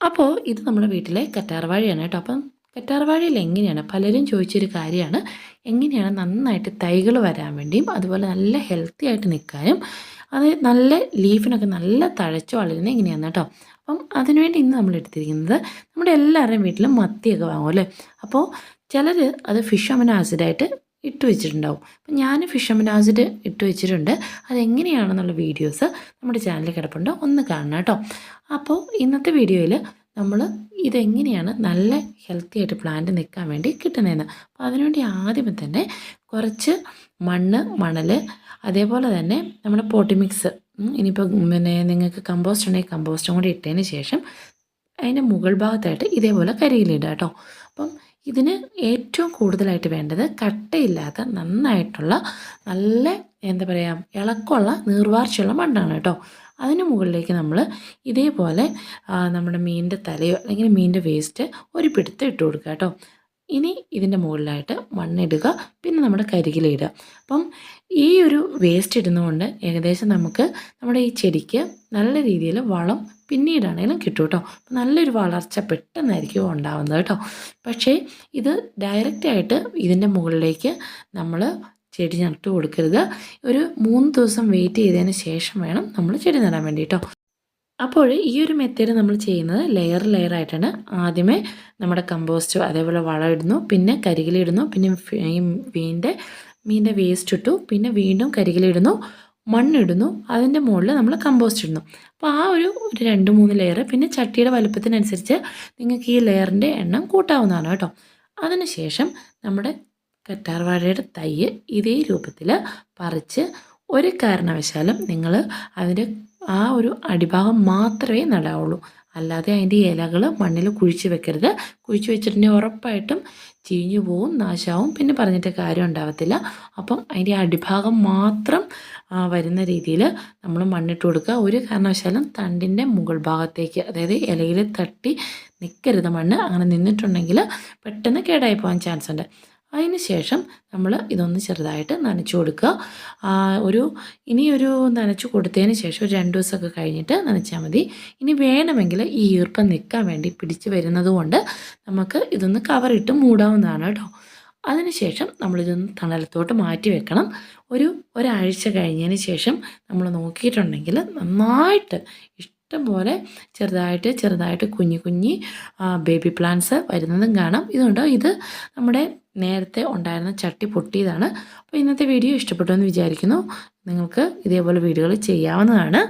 അപ്പോൾ ഇത് നമ്മുടെ വീട്ടിലെ കറ്റാർവാഴയാണ് കേട്ടോ. അപ്പം കറ്റാർവാഴയിൽ എങ്ങനെയാണ്? പലരും ചോദിച്ചൊരു കാര്യമാണ്. എങ്ങനെയാണ് നന്നായിട്ട് തൈകൾ വരാൻ വേണ്ടിയും അതുപോലെ നല്ല ഹെൽത്തി ആയിട്ട് നിൽക്കാനും അത് നല്ല ലീഫിനൊക്കെ നല്ല തഴച്ചു വളരുന്നത് എങ്ങനെയാണ് കേട്ടോ? അപ്പം അതിനുവേണ്ടി ഇന്ന് നമ്മൾ എടുത്തിരിക്കുന്നത് നമ്മുടെ എല്ലാവരുടെയും വീട്ടിലും മത്തിയൊക്കെ വാങ്ങും അല്ലേ? അപ്പോൾ ചിലർ അത് ഫിഷ് അമിനോ ആസിഡായിട്ട് ഇട്ട് വെച്ചിട്ടുണ്ടാവും. അപ്പം ഞാൻ ഫിഷ് അമിനോ ആസിഡ് ഇട്ട് വെച്ചിട്ടുണ്ട്. അതെങ്ങനെയാണെന്നുള്ള വീഡിയോസ് നമ്മുടെ ചാനലിൽ കിടപ്പുണ്ട്. ഒന്ന് കാണണം കേട്ടോ. അപ്പോൾ ഇന്നത്തെ വീഡിയോയിൽ നമ്മൾ ഇതെങ്ങനെയാണ് നല്ല ഹെൽത്തി ആയിട്ട് പ്ലാന്റ് നിൽക്കാൻ വേണ്ടി കിട്ടുന്നതെന്ന്. അപ്പോൾ അതിനുവേണ്ടി ആദ്യമേ തന്നെ കുറച്ച് മണ്ണ് മണൽ അതേപോലെ തന്നെ നമ്മുടെ പോട്ടി മിക്സ് ഇനിയിപ്പോൾ പിന്നെ നിങ്ങൾക്ക് കമ്പോസ്റ്റ് ഉണ്ടെങ്കിൽ കമ്പോസ്റ്റും കൂടി ഇട്ടതിന് ശേഷം അതിന്റെ മുകൾ ഭാഗത്തായിട്ട് ഇതേപോലെ കരിയിലിടുക കേട്ടോ. അപ്പം ഇതിന് ഏറ്റവും കൂടുതലായിട്ട് വേണ്ടത് കട്ടയില്ലാത്ത നന്നായിട്ടുള്ള നല്ല എന്താ പറയുക ഇളക്കമുള്ള നീർവാർച്ചയുള്ള മണ്ണാണ് കേട്ടോ. അതിന് മുകളിലേക്ക് നമ്മൾ ഇതേപോലെ നമ്മുടെ മീനിന്റെ തലയോ അല്ലെങ്കിൽ മീനിന്റെ വേസ്റ്റ് ഒരു പിടുത്തം ഇട്ട് കൊടുക്കുക കേട്ടോ. ഇനി ഇതിന്റെ മുകളിലായിട്ട് മണ്ണിടുക പിന്നെ നമ്മുടെ കരികിലിടുക. അപ്പം ഈ ഒരു വേസ്റ്റ് ഇടുന്നതുകൊണ്ട് ഏകദേശം നമുക്ക് നമ്മുടെ ഈ ചെടിക്ക് നല്ല രീതിയിൽ വളം പിന്നീടാണെങ്കിലും കിട്ടും കേട്ടോ. അപ്പം നല്ലൊരു വളർച്ച പെട്ടെന്നായിരിക്കും ഉണ്ടാവുന്നത് കേട്ടോ. പക്ഷേ ഇത് ഡയറക്റ്റായിട്ട് ഇതിന്റെ മുകളിലേക്ക് നമ്മൾ ചെടി നട്ടു കൊടുക്കരുത്. ഒരു മൂന്ന് ദിവസം വെയിറ്റ് ചെയ്തതിന് ശേഷം വേണം നമ്മൾ ചെടി നടാൻ വേണ്ടി കേട്ടോ അപ്പോൾ ഈ ഒരു മെത്തേഡ് നമ്മൾ ചെയ്യുന്നത് ലെയർ ലെയർ ആയിട്ടാണ്. ആദ്യമേ നമ്മുടെ കമ്പോസ്റ്റ് അതേപോലെ വളം ഇടുന്നു പിന്നെ കരികിലിടുന്നു പിന്നെ ഈ മീനിന്റെ മീന്റെ വേസ്റ്റ് ഇട്ടു പിന്നെ വീണ്ടും കരികിലിടുന്നു മണ്ണിടുന്നു അതിന്റെ മുകളിൽ നമ്മൾ കമ്പോസ്റ്റ് ഇടുന്നു. അപ്പോൾ ആ ഒരു ഒരു രണ്ട് മൂന്ന് ലെയർ പിന്നെ ചട്ടിയുടെ വലുപ്പത്തിനനുസരിച്ച് നിങ്ങൾക്ക് ഈ ലെയറിന്റെ എണ്ണം കൂട്ടാവുന്നതാണ് കേട്ടോ. അതിനുശേഷം നമ്മുടെ കറ്റാർവാഴയുടെ തൈ ഇതേ രൂപത്തിൽ പറിച്ച് ഒരു കാരണവശാലും നിങ്ങൾ അതിന്റെ ആ ഒരു അടിഭാഗം മാത്രമേ നടാവുള്ളൂ. അല്ലാതെ അതിന്റെ ഇലകൾ മണ്ണിൽ കുഴിച്ച് വെക്കരുത്. കുഴിച്ച് വെച്ചിട്ടുണ്ടെങ്കിൽ ഉറപ്പായിട്ടും ചീഞ്ഞു പോവും നാശാവും. പിന്നെ പറഞ്ഞിട്ട് കാര്യം ഉണ്ടാവത്തില്ല. അപ്പം അതിന്റെ അടിഭാഗം മാത്രം വരുന്ന രീതിയിൽ നമ്മൾ മണ്ണിട്ട് കൊടുക്കുക. ഒരു കാരണവശാലും തണ്ടിന്റെ മുകൾ ഭാഗത്തേക്ക് അതായത് ഇലയിൽ തട്ടി നിൽക്കരുത് മണ്ണ്. അങ്ങനെ നിന്നിട്ടുണ്ടെങ്കിൽ പെട്ടെന്ന് കേടായി പോകാൻ ചാൻസ് ഉണ്ട്. അതിന് ശേഷം നമ്മൾ ഇതൊന്ന് ചെറുതായിട്ട് നനച്ചു കൊടുക്കുക. ഒരു ഇനിയൊരു നനച്ചു കൊടുത്തതിന് ശേഷം ഒരു രണ്ട് ദിവസമൊക്കെ കഴിഞ്ഞിട്ട് നനച്ചാൽ മതി. ഇനി വേണമെങ്കിൽ ഈ ഈർപ്പം നിൽക്കാൻ വേണ്ടി പിടിച്ച് വരുന്നത് കൊണ്ട് നമുക്ക് ഇതൊന്ന് കവറിട്ട് മൂടാവുന്നതാണ് കേട്ടോ. അതിനുശേഷം നമ്മളിതൊന്ന് തണലത്തോട്ട് മാറ്റി വെക്കണം. ഒരു ഒരാഴ്ച കഴിഞ്ഞതിന് ശേഷം നമ്മൾ നോക്കിയിട്ടുണ്ടെങ്കിൽ നന്നായിട്ട് ഇഷ്ടം പോലെ ചെറുതായിട്ട് ചെറുതായിട്ട് കുഞ്ഞു കുഞ്ഞി ബേബി പ്ലാന്റ്സ് വരുന്നതും കാണാം. ഇതുകൊണ്ട് ഇത് നമ്മുടെ നേരത്തെ ഉണ്ടായിരുന്ന ചട്ടി പൊട്ടിയതാണ്. അപ്പോൾ ഇന്നത്തെ വീഡിയോ ഇഷ്ടപ്പെട്ടു എന്ന് വിചാരിക്കുന്നു. നിങ്ങൾക്ക് ഇതേപോലെ വീഡിയോകൾ ചെയ്യാവുന്നതാണ്.